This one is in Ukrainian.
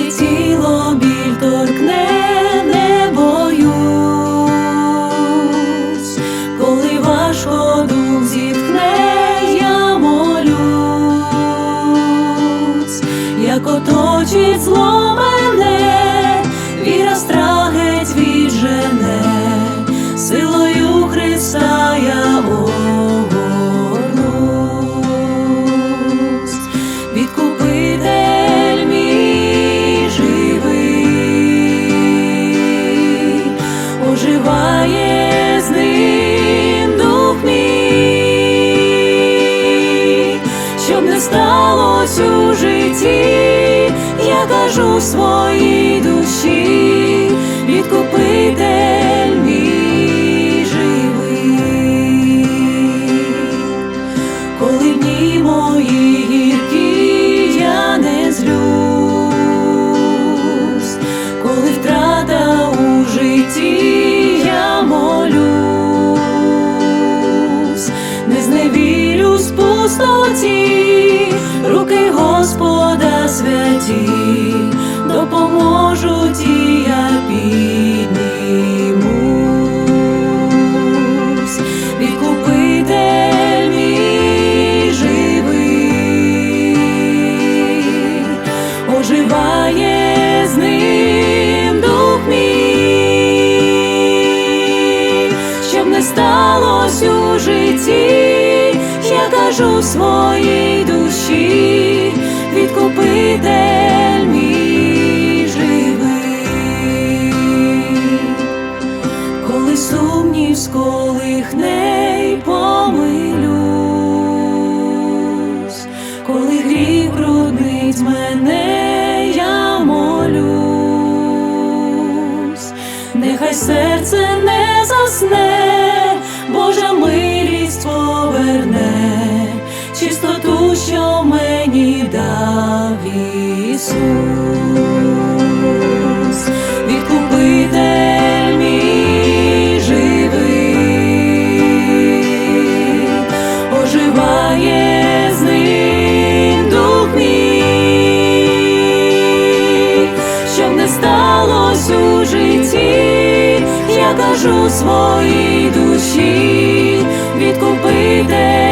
only two щоб не сталося у житті, я кажу своїй душі, відкупитель мій живий, коли дні мої гіркі, я не злюсь, коли втрата у житті, я святі, допоможуть і я піднімусь, відкупитель мій живий, оживає з ним дух мій, щоб не сталося у житті, я кажу своїй душі, відкупитель мій живий, коли сумнів сколихне й помилюсь, коли гріх бруднить мене, я молюсь, нехай серце не що мені дав Ісус, відкупитель мій живий, оживає з ним дух мій, щоб не сталося у житті, я кажу своїй душі, відкупитель